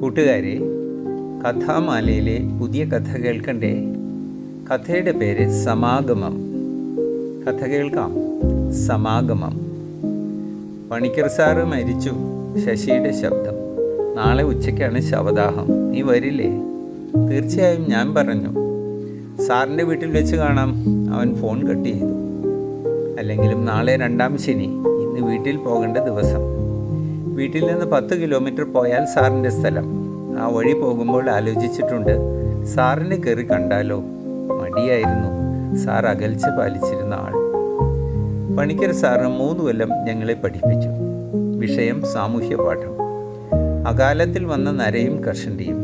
കൂട്ടുകാരെ കഥാമാലയിലെ പുതിയ കഥ കേൾക്കണ്ടേ? കഥയുടെ പേര് സമാഗമം. കഥ കേൾക്കാം. സമാഗമം. പണിക്കർ സാറ് മരിച്ചു. ശശിയുടെ ശബ്ദം. നാളെ ഉച്ചയ്ക്കാണ് ശവദാഹം. നീ വരില്ലേ? തീർച്ചയായും ഞാൻ പറഞ്ഞു. സാറിന്റെ വീട്ടിൽ വെച്ച് കാണാം. അവൻ ഫോൺ കട്ട് ചെയ്തു. അല്ലെങ്കിലും നാളെ രണ്ടാം ശനി. ഇന്ന് വീട്ടിൽ പോകേണ്ട ദിവസം. വീട്ടിൽ നിന്ന് പത്ത് കിലോമീറ്റർ പോയാൽ സാറിന്റെ സ്ഥലം. ആ വഴി പോകുമ്പോൾ ആലോചിച്ചിട്ടുണ്ട് സാറിനെ കയറി കണ്ടാലോ? മടിയായിരുന്നു. സാർ അകൽച്ച പാലിച്ചിരുന്ന ആൾ. പണിക്കർ സാറിന് മൂന്ന് കൊല്ലം ഞങ്ങളെ പഠിപ്പിച്ചു. വിഷയം സാമൂഹ്യ പാഠം. അകാലത്തിൽ വന്ന നരയും കഷണ്ടിയും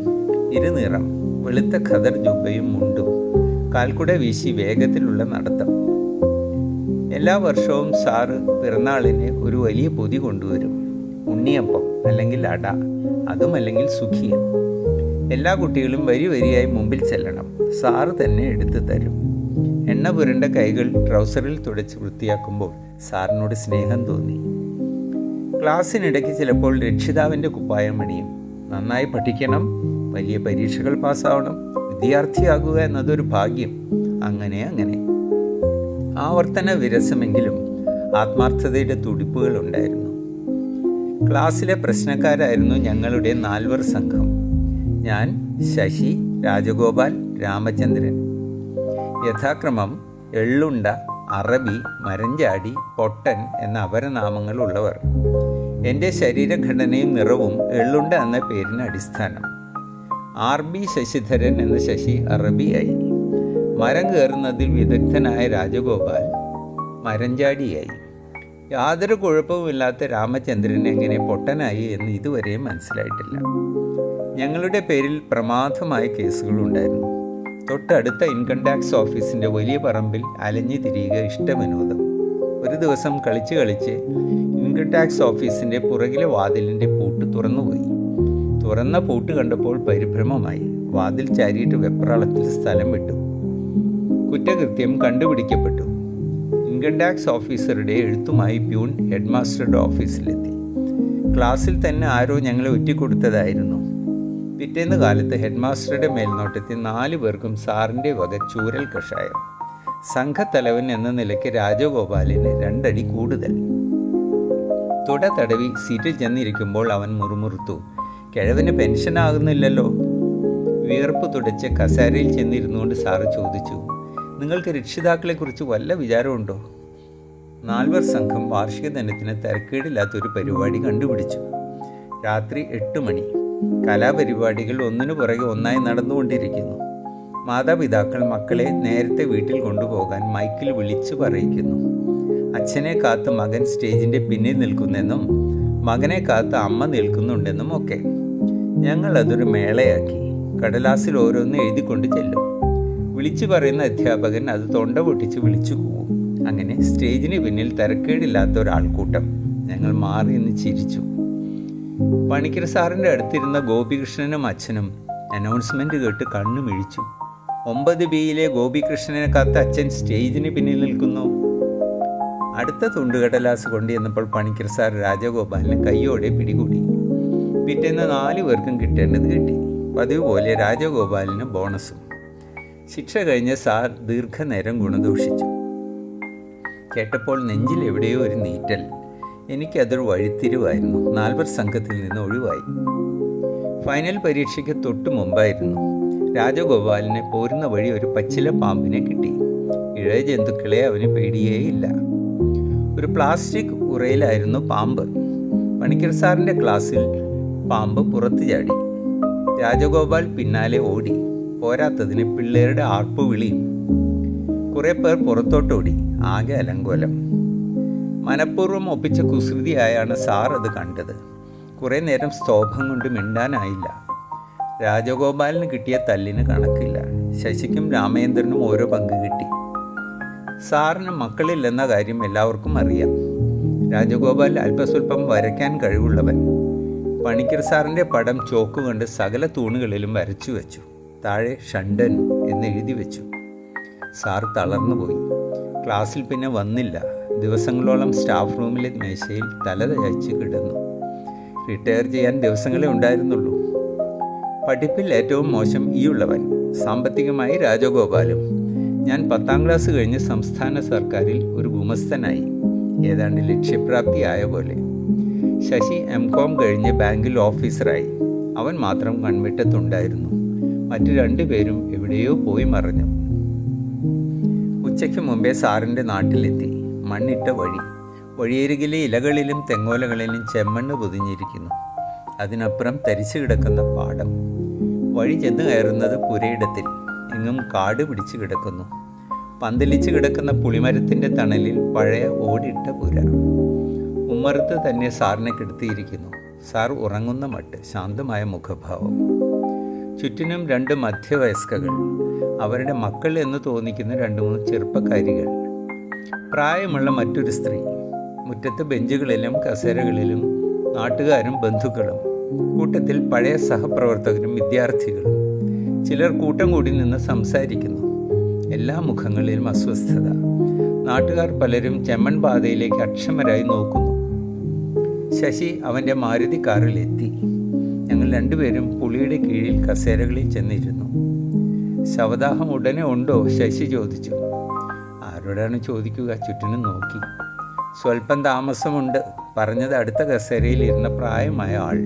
ഇരുനിറം വെളുത്ത ഖദർ ജുബയും മുണ്ടും. കാൽക്കുട വീശി വേഗത്തിലുള്ള നടത്തം. എല്ലാ വർഷവും സാറ് പിറന്നാളിന് ഒരു വലിയ പൊതി കൊണ്ടുവരും. ഉണ്ണിയപ്പം അല്ലെങ്കിൽ അട അതും അല്ലെങ്കിൽ സുഖിയൻ. എല്ലാ കുട്ടികളും വരി വരിയായി മുമ്പിൽ ചെല്ലണം. സാറ് തന്നെ എടുത്തു തരും. എണ്ണ പുരണ്ട കൈകൾ ട്രൗസറിൽ തുടച്ച് വൃത്തിയാക്കുമ്പോൾ സാറിനോട് സ്നേഹം തോന്നി. ക്ലാസ്സിനിടയ്ക്ക് ചിലപ്പോൾ രക്ഷിതാവിന്റെ കുപ്പായം അണിയും. നന്നായി പഠിക്കണം വലിയ പരീക്ഷകൾ പാസ്സാവണം വിദ്യാർത്ഥിയാകുക എന്നതൊരു ഭാഗ്യം. അങ്ങനെ അങ്ങനെ. ആവർത്തന വിരസമെങ്കിലും ആത്മാർത്ഥതയുടെ തുടിപ്പുകൾ ഉണ്ടായിരുന്നു. ക്ലാസ്സിലെ പ്രശ്നക്കാരായിരുന്നു ഞങ്ങളുടെ നാൽവർ സംഘം. ഞാൻ ശശി രാജഗോപാൽ രാമചന്ദ്രൻ. യഥാക്രമം എള്ളുണ്ട അറബി മരഞ്ചാടി പൊട്ടൻ എന്ന അപരനാമങ്ങൾ ഉള്ളവർ എന്റെ ശരീരഘടനയും നിറവും എള്ളുണ്ട എന്ന പേരിന് അടിസ്ഥാനം. ആർ ബി ശശിധരൻ എന്ന ശശി അറബിയായി. മരം കയറുന്നതിൽ വിദഗ്ധനായ രാജഗോപാൽ മരഞ്ചാടിയായി. യാതൊരു കുഴപ്പവുമില്ലാത്ത രാമചന്ദ്രൻ എങ്ങനെ പൊട്ടനായി എന്ന് ഇതുവരെ മനസ്സിലായിട്ടില്ല. ഞങ്ങളുടെ പേരിൽ പ്രമാദമായ കേസുകളുണ്ടായിരുന്നു. തൊട്ടടുത്ത ഇൻകം ടാക്സ് ഓഫീസിന്റെ വലിയ പറമ്പിൽ അലഞ്ഞു തിരിയുക ഇഷ്ടവിനോദം. ഒരു ദിവസം കളിച്ച് കളിച്ച് ഇൻകം ടാക്സ് ഓഫീസിന്റെ പുറകിലെ വാതിലിന്റെ പൂട്ട് തുറന്നുപോയി. തുറന്ന പൂട്ട് കണ്ടപ്പോൾ പരിഭ്രമമായി. വാതിൽ ചാരിയിട്ട് വെപ്രാളത്തിൽ സ്ഥലം വിട്ടു. കുറ്റകൃത്യം കണ്ടുപിടിക്കപ്പെട്ടു. ഇൻകം ടാക്സ് ഓഫീസറുടെ എഴുത്തുമായി പ്യൂൺ ഹെഡ്മാസ്റ്ററുടെ ഓഫീസിലെത്തി. ക്ലാസ്സിൽ തന്നെ ആരോ ഞങ്ങളെ ഒറ്റിക്കൊടുത്തതായിരുന്നു. പിറ്റേന്ന് കാലത്ത് ഹെഡ്മാസ്റ്ററുടെ മേൽനോട്ടത്തിൽ നാലു പേർക്കും സാറിന്റെ വക ചൂരൽ കഷായം. സംഘത്തലവൻ എന്ന നിലയ്ക്ക് രാജഗോപാലിന് രണ്ടടി കൂടുതൽ. തുട തടവി സീറ്റിൽ ചെന്നിരിക്കുമ്പോൾ അവൻ മുറുമുറുത്തു. കിഴവിന് പെൻഷൻ ആകുന്നില്ലല്ലോ വിയർപ്പ് തുടച്ച് കസാരയിൽ ചെന്നിരുന്നുകൊണ്ട് സാറ് ചോദിച്ചു. നിങ്ങൾക്ക് രക്ഷിതാക്കളെക്കുറിച്ച് വല്ല വിചാരമുണ്ടോ? നാൽവർ സംഘം വാർഷിക ദിനത്തിന് തിരക്കേടില്ലാത്തൊരു പരിപാടി കണ്ടുപിടിച്ചു. രാത്രി എട്ട് മണി. കലാപരിപാടികൾ ഒന്നിനു പുറകെ ഒന്നായി നടന്നുകൊണ്ടിരിക്കുന്നു. മാതാപിതാക്കൾ മക്കളെ നേരത്തെ വീട്ടിൽ കൊണ്ടുപോകാൻ മൈക്കിൽ വിളിച്ചു പറയിക്കുന്നു. അച്ഛനെ കാത്ത് മകൻ സ്റ്റേജിന്റെ പിന്നിൽ നിൽക്കുന്നെന്നും മകനെ കാത്ത് അമ്മ നിൽക്കുന്നുണ്ടെന്നും ഒക്കെ. ഞങ്ങൾ അതൊരു മേളയാക്കി. കടലാസിൽ ഓരോന്ന് എഴുതിക്കൊണ്ട് ചെല്ലും. വിളിച്ചു പറയുന്ന അധ്യാപകൻ അത് തൊണ്ട പൊട്ടിച്ച് വിളിച്ചു പോവും അങ്ങനെ സ്റ്റേജിന് പിന്നിൽ തിരക്കേടില്ലാത്ത ഒരാൾക്കൂട്ടം ഞങ്ങൾ മാറി നിന്ന് ചിരിച്ചു. പണിക്കർ സാറിന്റെ അടുത്തിരുന്ന ഗോപികൃഷ്ണനും അച്ഛനും അനൗൺസ്മെന്റ് കേട്ട് കണ്ണു മിഴിച്ചു ഒമ്പത് ബിയിലെ ഗോപികൃഷ്ണനെ കാത്ത അച്ഛൻ സ്റ്റേജിന് പിന്നിൽ നിൽക്കുന്നു. അടുത്ത തുണ്ടുകടലാസ് കൊണ്ടുചെന്നപ്പോൾ പണിക്കർ സാർ രാജഗോപാലിനെ കയ്യോടെ പിടികൂടി. പിറ്റേന്ന് നാലു പേർക്കും കിട്ടേണ്ടത് കിട്ടി. പതിവ് പോലെ രാജഗോപാലിന് ബോണസും. ശിക്ഷ കഴിഞ്ഞ സാർ ദീർഘനേരം ഗുണദോഷിച്ചു. കേട്ടപ്പോൾ നെഞ്ചിൽ എവിടെയോ ഒരു നീറ്റൽ എനിക്കതൊരു വഴിത്തിരിവായിരുന്നു. നാൽവർ സംഘത്തിൽ നിന്ന് ഒഴിവായി. ഫൈനൽ പരീക്ഷയ്ക്ക് തൊട്ടു മുമ്പായിരുന്നു. രാജഗോപാലിനെ പോരുന്ന വഴി ഒരു പച്ചില പാമ്പിനെ കിട്ടി. ഇഴയ ജന്തുക്കളെ അവന് പേടിയേയില്ല. ഒരു പ്ലാസ്റ്റിക് ഉറയിലായിരുന്നു പാമ്പ്. പണിക്കർ സാറിന്റെ ക്ലാസ്സിൽ പാമ്പ് പുറത്തു ചാടി. രാജഗോപാൽ പിന്നാലെ ഓടി. പോരാത്തതിന് പിള്ളേരുടെ ആർപ്പ് വിളിയും കുറെ പേർ പുറത്തോട്ടോടി ആകെ അലങ്കോലം. മനഃപൂർവം ഒപ്പിച്ച കുസൃതിയായാണ് സാർ അത് കണ്ടത്. കുറേ നേരം സ്തോഭം കൊണ്ട് മിണ്ടാനായില്ല. രാജഗോപാലിന് കിട്ടിയ തല്ലിന് കണക്കില്ല. ശശിക്കും രാമേന്ദ്രനും ഓരോ പങ്ക് കിട്ടി. സാറിന് മക്കളില്ലെന്ന കാര്യം എല്ലാവർക്കും അറിയാം. രാജഗോപാൽ അല്പസ്വല്പം വരയ്ക്കാൻ കഴിവുള്ളവൻ. പണിക്കർ സാറിന്റെ പടം ചോക്ക് കൊണ്ട് സകല തൂണുകളിലും വരച്ചു വെച്ചു. താഴെ ഷണ്ടൻ എന്ന് എഴുതി വെച്ചു. സാർ തളർന്നുപോയി ക്ലാസ്സിൽ പിന്നെ വന്നില്ല. ദിവസങ്ങളോളം സ്റ്റാഫ് റൂമിലെ മേശയിൽ തല തയ്ച്ച് കിടന്നു. റിട്ടയർ ചെയ്യാൻ ദിവസങ്ങളെ ഉണ്ടായിരുന്നുള്ളൂ. പഠിപ്പിൽ ഏറ്റവും മോശം ഈ ഉള്ളവൻ സാമ്പത്തികമായി രാജഗോപാലും. ഞാൻ പത്താം ക്ലാസ് കഴിഞ്ഞ് സംസ്ഥാന സർക്കാരിൽ ഒരു ഗുമസ്തനായി ഏതാണ്ട് ലക്ഷ്യപ്രാപ്തിയായ പോലെ. ശശി എം കോം കഴിഞ്ഞ് ബാങ്കിൽ ഓഫീസറായി. അവൻ മാത്രം കൺവെട്ടത്തുണ്ടായിരുന്നു മറ്റു രണ്ടുപേരും എവിടെയോ പോയി മറഞ്ഞു. ഉച്ചയ്ക്ക് മുമ്പേ സാറിന്റെ നാട്ടിലെത്തി. മണ്ണിട്ട വഴി. വഴിയരികിലെ ഇലകളിലും തെങ്ങോലകളിലും ചെമ്മണ്ണ് പൊതിഞ്ഞിരിക്കുന്നു. അതിനപ്പുറം തരിച്ചു കിടക്കുന്ന പാടം. വഴി ചെന്ന് കയറുന്നത് പുരയിടത്തിൽ. എങ്ങും കാട് പിടിച്ചു കിടക്കുന്നു. പന്തലിച്ച് കിടക്കുന്ന പുളിമരത്തിന്റെ തണലിൽ പഴയ ഓടിട്ട പുര. ഉമ്മറത്ത് തന്നെ സാറിനെ കിടത്തിയിരിക്കുന്നു. സാർ ഉറങ്ങുന്ന മട്ട് ശാന്തമായ മുഖഭാവം. ചുറ്റിനും രണ്ട് മധ്യവയസ്കകൾ. അവരുടെ മക്കൾ എന്ന് തോന്നിക്കുന്ന രണ്ട് മൂന്ന് ചെറുപ്പക്കാരികൾ. പ്രായമുള്ള മറ്റൊരു സ്ത്രീ. മുറ്റത്ത് ബെഞ്ചുകളിലും കസേരകളിലും നാട്ടുകാരും ബന്ധുക്കളും. കൂട്ടത്തിൽ പഴയ സഹപ്രവർത്തകരും വിദ്യാർത്ഥികളും. ചിലർ കൂട്ടം കൂടി നിന്ന് സംസാരിക്കുന്നു. എല്ലാ മുഖങ്ങളിലും അസ്വസ്ഥത. നാട്ടുകാർ പലരും ചെമ്മൺ പാതയിലേക്ക് അക്ഷമരായി നോക്കുന്നു. ശശി അവന്റെ മാരുതി കാറിലെത്തി. രണ്ടുപേരും പുളിയുടെ കീഴിൽ കസേരകളിൽ ചെന്നിരുന്നു. ശവദാഹം ഉടനെ ഉണ്ടോ? ശശി ചോദിച്ചു. ആരോടാണ് ചോദിക്കുക? ചുറ്റിനും നോക്കി. സ്വല്പം താമസമുണ്ട്. പറഞ്ഞത് അടുത്ത കസേരയിൽ ഇരുന്ന പ്രായമായ ആൾ.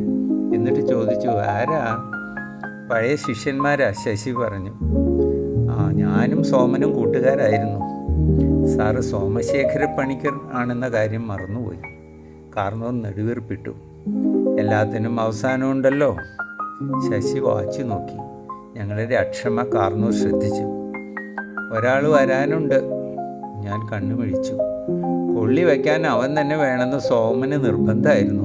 എന്നിട്ട് ചോദിച്ചു ആരാ? പഴയ ശിഷ്യന്മാരാ ശശി പറഞ്ഞു. ആ ഞാനും സോമനും കൂട്ടുകാരായിരുന്നു. സാറ് സോമശേഖര പണിക്കർ ആണെന്ന കാര്യം മറന്നുപോയി. കാരണം നെടുവീർപ്പിട്ടു. എല്ലാത്തിനും അവസാനമുണ്ടല്ലോ. ശശി വാച്ചു നോക്കി. ഞങ്ങളുടെ അക്ഷമ കാർന്നൂർ ശ്രദ്ധിച്ചു. ഒരാൾ വരാനുണ്ട്. ഞാൻ കണ്ണു കണ്ണുമിഴിച്ചു കൊള്ളി വയ്ക്കാൻ അവൻ തന്നെ വേണമെന്ന് സോമന് നിർബന്ധമായിരുന്നു.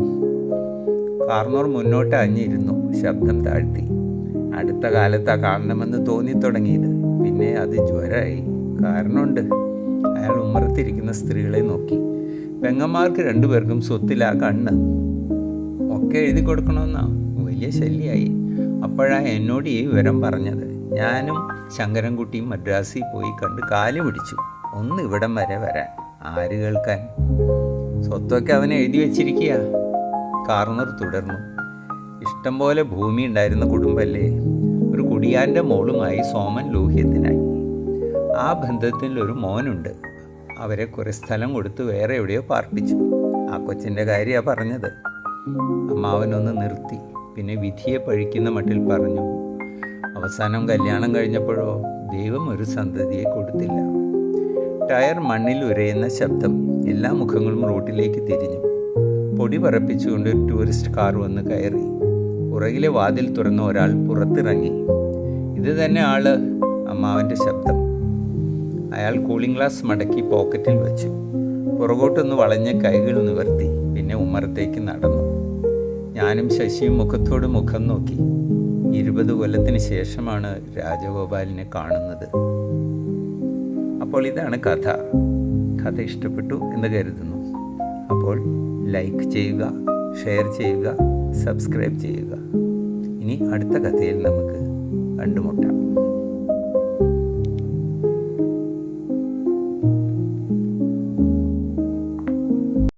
കാർന്നൂർ മുന്നോട്ട് അഞ്ഞിരുന്നു ശബ്ദം താഴ്ത്തി. അടുത്ത കാലത്താ കാണണമെന്ന് തോന്നി തുടങ്ങിയത് പിന്നെ അത് ജ്വരമായി കാരണമുണ്ട്. അയാൾ ഉമ്മറത്തിരിക്കുന്ന സ്ത്രീകളെ നോക്കി. പെങ്ങന്മാർക്ക് രണ്ടുപേർക്കും സ്വത്തിലാ കണ്ണ്. ഒക്കെ എഴുതി കൊടുക്കണമെന്നാ? വലിയ ശല്യമായി അപ്പോഴാ എന്നോട് ഈ വിവരം പറഞ്ഞത്. ഞാനും ശങ്കരൻകുട്ടിയും മദ്രാസിൽ പോയി കണ്ട് കാൽ പിടിച്ചു. ഒന്ന് ഇവിടം വരെ വരാൻ. ആര് കേൾക്കാൻ? സ്വത്തൊക്കെ അവനെ എഴുതി വച്ചിരിക്കുക കാർണർ തുടർന്നു. ഇഷ്ടം പോലെ ഭൂമി ഉണ്ടായിരുന്ന കുടുംബല്ലേ? ഒരു കുടിയാന്റെ മോളുമായി സോമൻ ലോഹ്യത്തിനായി. ആ ബന്ധത്തിൽ ഒരു മോനുണ്ട്. അവരെ കുറെ സ്ഥലം കൊടുത്ത് വേറെ എവിടെയോ പാർപ്പിച്ചു. ആ കൊച്ചിന്റെ കാര്യമാണ് പറഞ്ഞത്. അമ്മാവനൊന്ന് നിർത്തി. പിന്നെ വിധിയെ പഴിക്കുന്ന മട്ടിൽ പറഞ്ഞു അവസാനം കല്യാണം കഴിഞ്ഞപ്പോഴോ ദൈവം ഒരു സന്തതിയെ കൊടുത്തില്ല. ടയർ മണ്ണിൽ ഉരയുന്ന ശബ്ദം എല്ലാ മുഖങ്ങളും റോട്ടിലേക്ക് തിരിഞ്ഞു. പൊടി പറപ്പിച്ചുകൊണ്ട് ഒരു ടൂറിസ്റ്റ് കാർ വന്ന് കയറി. പുറകിലെ വാതിൽ തുറന്ന ഒരാൾ പുറത്തിറങ്ങി. ഇത് തന്നെ ആൾ അമ്മാവന്റെ ശബ്ദം. അയാൾ കൂളിംഗ് ഗ്ലാസ് മടക്കി പോക്കറ്റിൽ വെച്ചു. പുറകോട്ടൊന്ന് വളഞ്ഞ് കൈകൾ നിവർത്തി. പിന്നെ ഉമ്മറത്തേക്ക് നടന്നു. ഞാനും ശശിയും മുഖത്തോട് മുഖം നോക്കി. ഇരുപത് കൊല്ലത്തിന് ശേഷമാണ് രാജഗോപാലിനെ കാണുന്നത്. അപ്പോൾ ഇതാണ് കഥ. കഥ ഇഷ്ടപ്പെട്ടു എന്ന് കരുതുന്നു. അപ്പോൾ ലൈക്ക് ചെയ്യുക ഷെയർ ചെയ്യുക സബ്സ്ക്രൈബ് ചെയ്യുക. ഇനി അടുത്ത കഥയിൽ നമുക്ക് കണ്ടുമുട്ടാം.